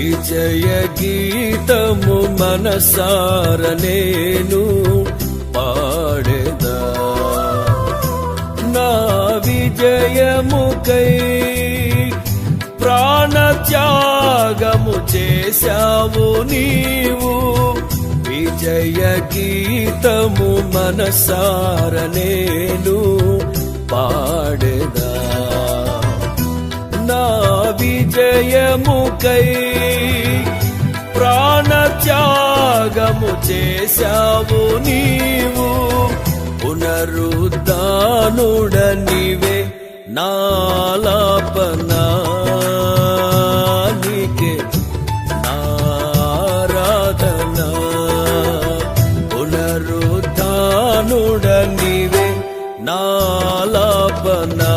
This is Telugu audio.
విజయ గీతము మనసార నేను పాడేదా. నా విజయముకై ప్రాణ త్యాగము చేశావు నీవు. విజయ గీతము మనసార నేను పాడేదా. విజయము కై ప్రాణ త్యాగము చేశావు నీవు. పునరుద్ధానుడనివే నాలాపనానికే నారాధన పునరుద్ధానుడనివే నాలాపనా